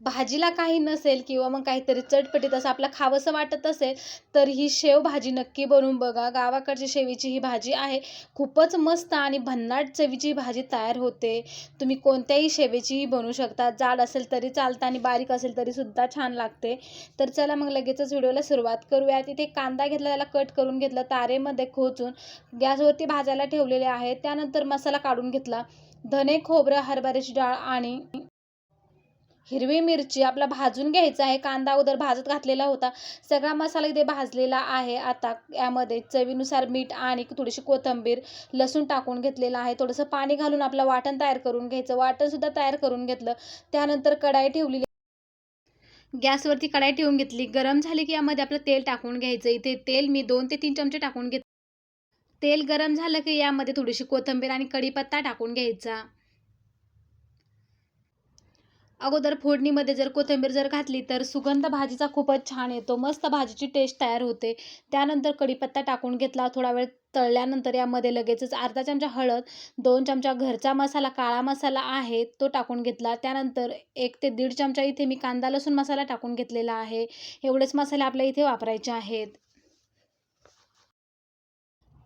भाजीला काही नसेल किंवा मग काहीतरी चटपटीत असं आपलं खावंसं वाटत असेल तर ही शेव भाजी नक्की बनवून बघा. गावाकडची शेवीची ही भाजी आहे. खूपच मस्त आणि भन्नाट चवीची भाजी तयार होते. तुम्ही कोणत्याही शेवेचीही बनवू शकता. जाड असेल तरी चालतं आणि बारीक असेल तरीसुद्धा छान लागते. तर चला मग लगेचच व्हिडिओला सुरुवात करूया तिथे कांदा घेतला त्याला कट करून घेतलं तारेमध्ये खोचून गॅसवरती भाजायला ठेवलेले आहे त्यानंतर मसाला काढून घेतला. धने खोबरं हरभऱ्याची डाळ आणि हिरवी मिरची आपला भाजून घ्यायचा आहे. कांदा अगोदर भाजत घातलेला होता. सगळा मसाला इथे भाजलेला आहे. आता यामध्ये चवीनुसार मीठ आणि थोडीशी कोथिंबीर लसूण टाकून घेतलेलं आहे. थोडंसं पाणी घालून आपलं वाटण तयार करून घ्यायचं. वाटणसुद्धा तयार करून घेतलं. त्यानंतर कढाई ठेवलेली. गॅसवरती कढाई ठेवून घेतली. गरम झाली की यामध्ये आपलं तेल टाकून घ्यायचं. इथे तेल मी दोन ते तीन चमचे टाकून घेत तेल गरम झालं की यामध्ये थोडीशी कोथिंबीर आणि कढीपत्ता टाकून घ्यायचा. अगोदर फोडणीमध्ये जर कोथिंबीर जर घातली तर सुगंध भाजीचा खूपच छान येतो. मस्त भाजीची टेस्ट तयार होते. त्यानंतर कढीपत्ता टाकून घेतला थोडा वेळ तळल्यानंतर यामध्ये लगेचच अर्धा चमचा हळद दोन चमचा घरचा मसाला काळा मसाला आहे तो टाकून घेतला. त्यानंतर एक ते दीड चमचा इथे मी कांदा लसूण मसाला टाकून घेतलेला आहे. एवढेच मसाले आपल्या इथे वापरायचे आहेत.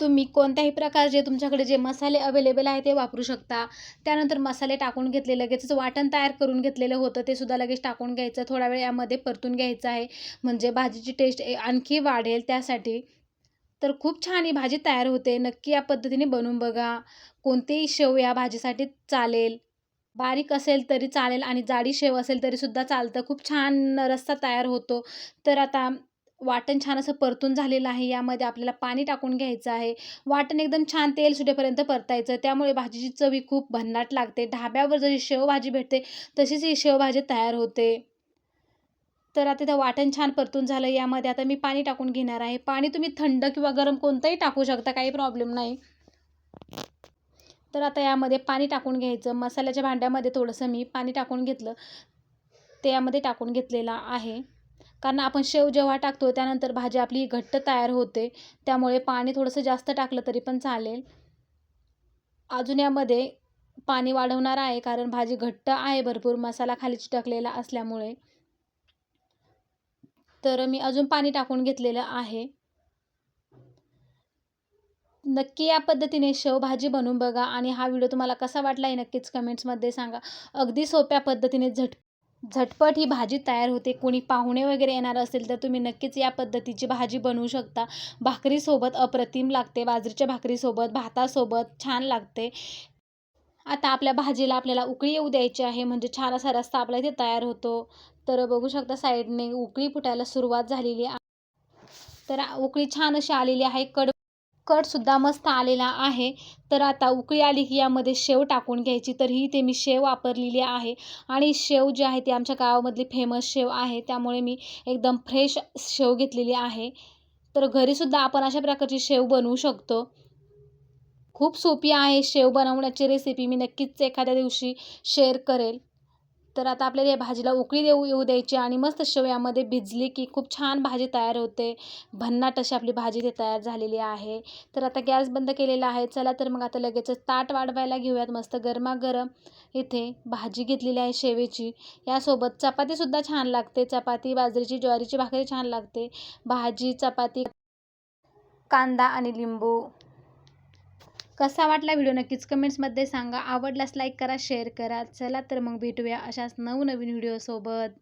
तुम्ही कोणत्याही प्रकारचे तुमच्याकडे जे मसाले अवेलेबल आहे ते वापरू शकता. त्यानंतर मसाले टाकून घेतले लगेचच वाटण तयार करून घेतलेलं होतं ते सुद्धा लगेच टाकून घ्यायचं. थोडा वेळ यामध्ये परतून घ्यायचं आहे. म्हणजे भाजीची टेस्ट आणखी वाढेल त्यासाठी. तर खूप छान ही भाजी तयार होते. नक्की या पद्धतीने बनवून बघा. कोणतेही शेव या भाजीसाठी चालेल. बारीक असेल तरी चालेल आणि जाडी शेव असेल तरीसुद्धा चालतं. खूप छान रस्सा तयार होतो. तर आता वाटण छान असं परतून झालेलं आहे. यामध्ये आपल्याला पाणी टाकून घ्यायचं आहे. वाटण एकदम छान तेल सुटेपर्यंत परतायचं. त्यामुळे भाजीची चवी खूप भन्नाट लागते. ढाब्यावर जशी शेवभाजी भेटते तशीच ही शेवभाजी तयार होते. तर आता त्या वाटण छान परतून झालं. यामध्ये आता मी पाणी टाकून घेणार आहे. पाणी तुम्ही थंड किंवा गरम कोणतंही टाकू शकता. काही प्रॉब्लेम नाही. तर आता यामध्ये पाणी टाकून घ्यायचं. मसाल्याच्या भांड्यामध्ये थोडंसं मी पाणी टाकून घेतलं. ते यामध्ये टाकून घेतलेलं आहे. कारण आपण शेव जेव्हा टाकतो त्यानंतर भाजी आपली घट्ट तयार होते. त्यामुळे पाणी थोडंसं जास्त टाकलं तरी पण चालेल. अजून यामध्ये पाणी वाढवणार आहे कारण भाजी घट्ट आहे भरपूर. मसाला खाली चिटकलेला असल्यामुळे. तर मी अजून पाणी टाकून घेतलेलं आहे. नक्की या पद्धतीने शेवभाजी बनवून बघा आणि हा व्हिडिओ तुम्हाला कसा वाटला आहे नक्कीच कमेंट्समध्ये सांगा. अगदी सोप्या पद्धतीने झट झटपट ही भाजी तयार होते. कोणी पाहुणे वगैरे येणार असेल तर तुम्ही नक्कीच या पद्धतीची भाजी बनवू शकता. भाकरीसोबत अप्रतिम लागते. बाजरीच्या भाकरीसोबत भातासोबत छान लागते. आता आपल्या भाजीला आपल्याला उकळी येऊ द्यायची आहे. म्हणजे छान असा रस्ता आपला इथे तयार होतो. तर बघू शकता साईडने उकळी फुटायला सुरुवात झालेली तर उकळी छान अशी आलेली आहे. कड कटसुद्धा मस्त आलेला आहे. तर आता उकळी आली की यामध्ये शेव टाकून घ्यायची. तर ही ते मी शेव वापरलेली आहे. आणि शेव जी आहे ती आमच्या गावामधली फेमस शेव आहे. त्यामुळे मी एकदम फ्रेश शेव घेतलेली आहे. तर घरीसुद्धा आपण अशा प्रकारची शेव बनवू शकतो. खूप सोपी आहे शेव बनवण्याची रेसिपी मी नक्कीच एखाद्या दिवशी शेअर करेल. तर आता आपल्याला या भाजीला उकळी देऊ येऊ द्यायची आणि मस्त शेवयामध्ये भिजली की खूप छान भाजी तयार होते. भन्नाट अशी आपली भाजी ते तयार झालेली आहे. तर आता गॅस बंद केलेला आहे. चला तर मग आता लगेचच ताट वाढवायला घेऊयात. मस्त गरमागरम इथे भाजी घेतलेली आहे शेवेची. यासोबत चपातीसुद्धा छान लागते. चपाती बाजरीची ज्वारीची भाकरी छान लागते. भाजी चपाती कांदा आणि लिंबू. कसा वाटला व्हिडिओ नक्कीच कमेंट्समध्ये सांगा. आवडल्यास लाईक करा शेअर करा. चला तर मग भेटूया अशाच नवनवीन व्हिडिओसोबत.